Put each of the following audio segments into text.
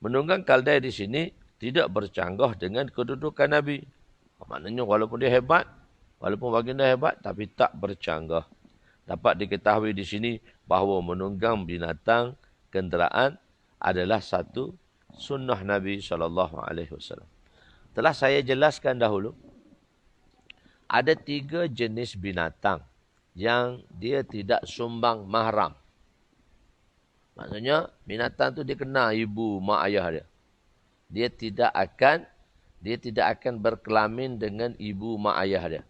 Menunggang kaldai di sini tidak bercanggah dengan kedudukan Nabi. Maknanya walaupun dia hebat, walaupun baginda hebat, tapi tak bercanggah. Dapat diketahui di sini bahawa menunggang binatang kenderaan adalah satu sunnah Nabi SAW. Telah saya jelaskan dahulu, ada tiga jenis binatang yang dia tidak sumbang mahram. Maksudnya binatang tu dia kena ibu, mak ayah dia. Dia tidak akan dia tidak akan berkelamin dengan ibu mak ayah dia.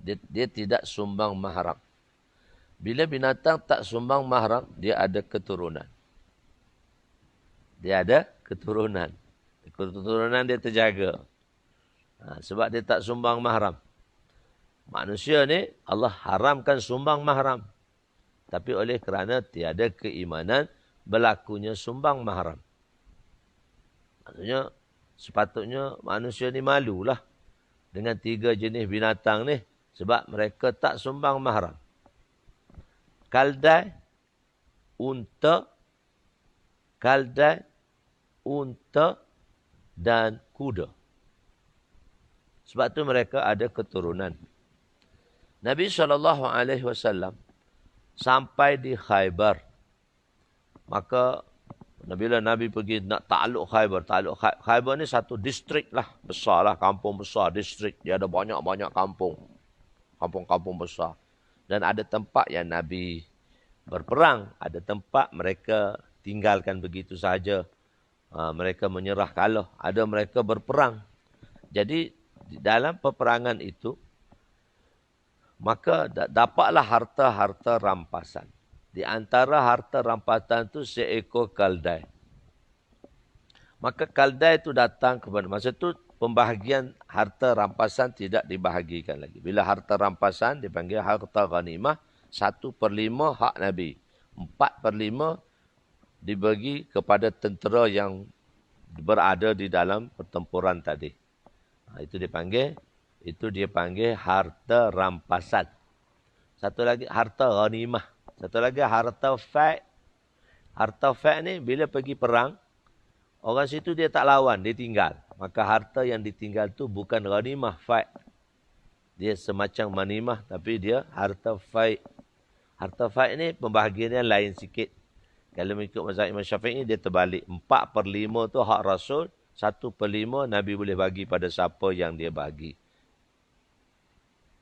Dia, dia tidak sumbang mahram. Bila binatang tak sumbang mahram, dia ada keturunan. Dia ada keturunan. Keturunan dia terjaga. Ha, sebab dia tak sumbang mahram. Manusia ni Allah haramkan sumbang mahram. Tapi oleh kerana tiada keimanan berlakunya sumbang mahram. Maksudnya sepatutnya manusia ni malulah dengan tiga jenis binatang ni sebab mereka tak sumbang mahram. Kaldai, unta, kaldai, unta dan kuda. Sebab tu mereka ada keturunan. Nabi SAW sampai di Khaybar. Maka bila Nabi pergi nak takluk Khaybar. Takluk Khaybar ni satu distrik lah. Besar lah. Kampung besar. Distrik. Dia ada banyak-banyak kampung. Kampung-kampung besar. Dan ada tempat yang Nabi berperang. Ada tempat mereka tinggalkan begitu saja. Ha, mereka menyerah kalah. Ada mereka berperang. Jadi dalam peperangan itu maka dapatlah harta-harta rampasan. Di antara harta rampasan itu seekor kaldai. Maka kaldai itu datang kepada masa itu pembahagian harta rampasan tidak dibahagikan lagi. Bila harta rampasan dipanggil harta ghanimah, satu per lima hak Nabi. Empat per lima dibagi kepada tentera yang berada di dalam pertempuran tadi. Ha, itu dipanggil itu dia panggil harta rampasan. Satu lagi harta ghanimah. Satu lagi harta fa' Harta fa' ni bila pergi perang, orang situ dia tak lawan, dia tinggal. Maka harta yang ditinggal tu bukan ghanimah fa' Dia semacam manimah tapi dia harta fa' Harta fa' ni pembahagiannya lain sikit. Kalau mengikut mazhab Imam Syafi'i dia terbalik. Empat per lima tu hak Rasul. Satu per lima Nabi boleh bagi pada siapa yang dia bagi.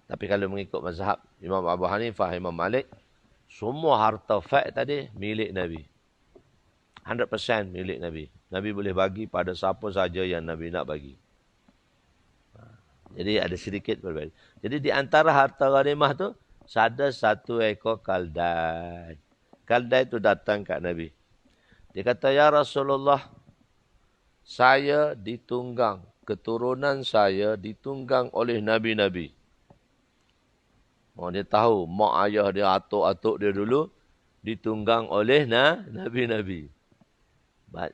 Tapi kalau mengikut mazhab Imam Abu Hanifah, Imam Malik, semua harta fak tadi milik Nabi. 100% milik Nabi. Nabi boleh bagi pada siapa saja yang Nabi nak bagi. Ha. Jadi ada sedikit berbeza. Jadi di antara harta ghanimah tu ada satu ekor kaldai. Kaldai itu datang kat Nabi. Dia kata, Ya Rasulullah, saya ditunggang. Keturunan saya ditunggang oleh Nabi-Nabi. Oh, dia tahu mak ayah dia atuk-atuk dia dulu ditunggang oleh na, Nabi-Nabi.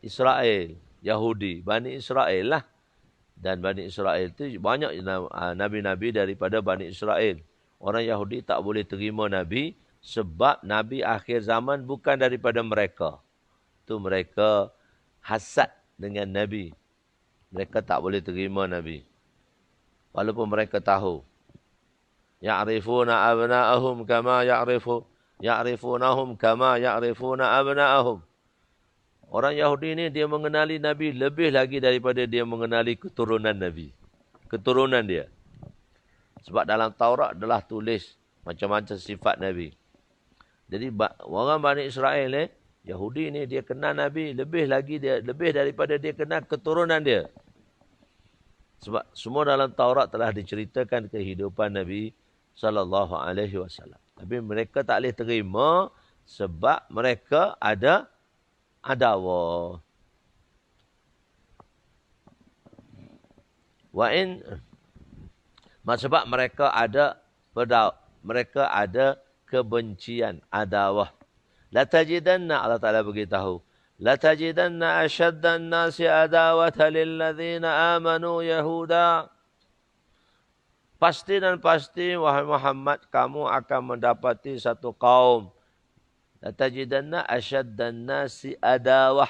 Israel, Yahudi, Bani Israel lah. Dan Bani Israel itu banyak ah, Nabi-Nabi daripada Bani Israel. Orang Yahudi tak boleh terima Nabi sebab Nabi akhir zaman bukan daripada mereka. Itu mereka hasad dengan Nabi. Mereka tak boleh terima Nabi. Walaupun mereka tahu ya'rifuna abna'ahum kama ya'rifu ya'rifunahum kama ya'rifuna abna'ahum. Orang Yahudi ini dia mengenali Nabi lebih lagi daripada dia mengenali keturunan Nabi. Keturunan dia. Sebab dalam Taurat adalah tulis macam-macam sifat Nabi. Jadi orang Bani Israel ni, Yahudi ni dia kenal Nabi lebih lagi dia lebih daripada dia kenal keturunan dia. Sebab semua dalam Taurat telah diceritakan kehidupan Nabi sallallahu alaihi wasallam. Tapi mereka tak boleh terima sebab mereka ada adawa. Wa in sebab mereka ada pada mereka ada kebencian adawah. La tajidanna Allah Taala beritahu La tajidanna ashaddan nasi adawata lil ladzina amanu yahuda Pasti dan pasti wahai Muhammad kamu akan mendapati satu kaum. Latajidanna asyaddan nasi adawah.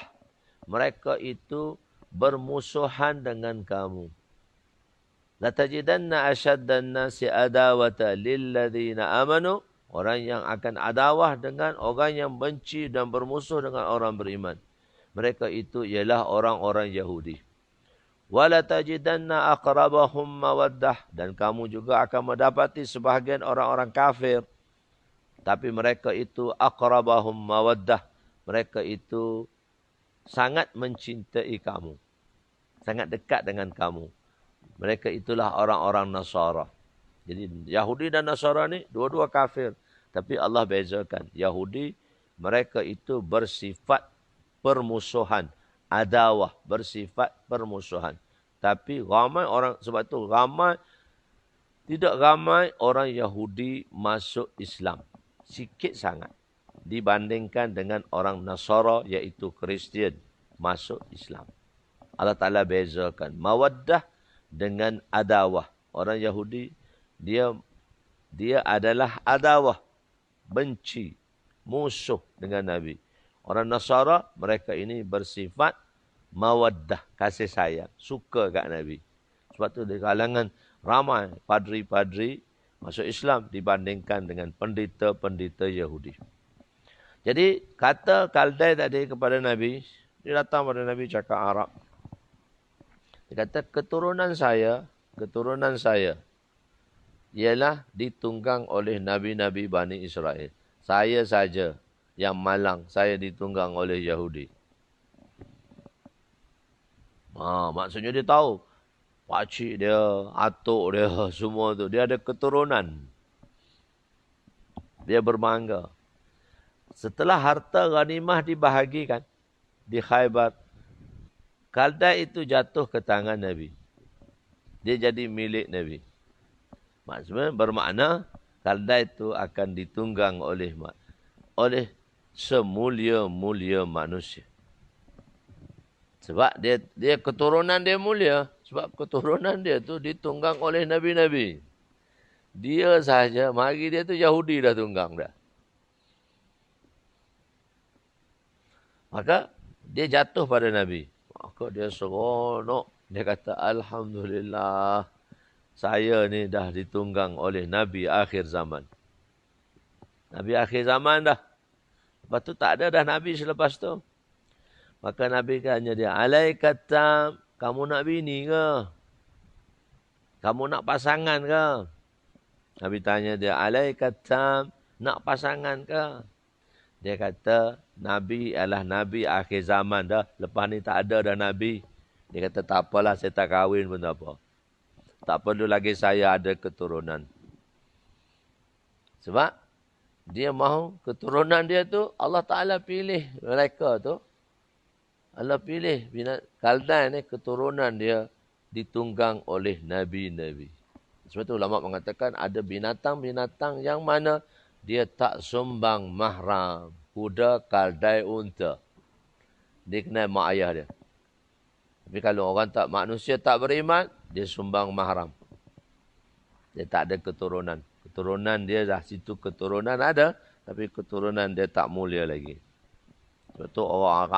mereka itu bermusuhan dengan kamu. La tajidanna ashaddan nasi adawata lilladzina amanu orang yang akan adawah dengan orang yang benci dan bermusuh dengan orang beriman. Mereka itu ialah orang-orang Yahudi. Wala tajidanna aqrabahum mawaddah dan kamu juga akan mendapati sebahagian orang-orang kafir tapi mereka itu aqrabahum mawaddah mereka itu sangat mencintai kamu sangat dekat dengan kamu mereka itulah orang-orang Nasara. Jadi Yahudi dan Nasara ni dua-dua kafir. Tapi Allah bezakan. Yahudi mereka itu bersifat permusuhan. Adawah bersifat permusuhan. Tapi ramai orang sebab itu ramai tidak ramai orang Yahudi masuk Islam. Sikit sangat dibandingkan dengan orang Nasara iaitu Kristian masuk Islam. Allah Taala bezakan mawaddah dengan adawah. Orang Yahudi dia dia adalah adawah, benci, musuh dengan Nabi. Orang Nasara mereka ini bersifat mawaddah, kasih sayang, suka kat Nabi. Sebab tu di kalangan ramai padri-padri masuk Islam dibandingkan dengan pendeta-pendeta Yahudi. Jadi kata Kaldai tadi kepada Nabi, dia datang pada Nabi cakap Arab. Dia kata keturunan saya, keturunan saya ialah ditunggang oleh nabi-nabi Bani Israel. Saya saja yang malang, saya ditunggang oleh Yahudi. Ha, maksudnya dia tahu. Pakcik dia, atuk dia, semua tu. Dia ada keturunan. Dia berbangga. Setelah harta ghanimah dibahagikan di Khaybar, Kalda itu jatuh ke tangan Nabi. Dia jadi milik Nabi. Maksudnya bermakna Kalda itu akan ditunggang oleh oleh semulia-mulia manusia. Sebab dia dia keturunan dia mulia. Sebab keturunan dia tu ditunggang oleh Nabi-Nabi. Dia saja, mari dia tu Yahudi dah tunggang dah. Maka dia jatuh pada Nabi. Maka dia seronok. Dia kata, Alhamdulillah. Saya ni dah ditunggang oleh Nabi akhir zaman. Nabi akhir zaman dah. Lepas tu tak ada dah Nabi selepas tu. Maka Nabi kata dia, Alaikatam, kamu nak bini ke? Kamu nak pasangan ke? Nabi tanya dia, Alaikatam, nak pasangan ke? Dia kata, Nabi adalah Nabi akhir zaman dah. Lepas ni tak ada dah Nabi. Dia kata tak apalah saya tak kahwin pun tak apa. Tak perlu lagi saya ada keturunan. Sebab dia mahu keturunan dia tu Allah Ta'ala pilih mereka tu. Allah pilih Kaldan ni keturunan dia ditunggang oleh Nabi-Nabi. Sebab tu ulama mengatakan ada binatang-binatang yang mana dia tak sumbang mahram kuda kaldai unta. Dia kenal mak ayah dia. Tapi kalau orang tak manusia tak beriman, dia sumbang mahram. Dia tak ada keturunan. Keturunan dia dah situ keturunan ada, tapi keturunan dia tak mulia lagi. Sebab tu orang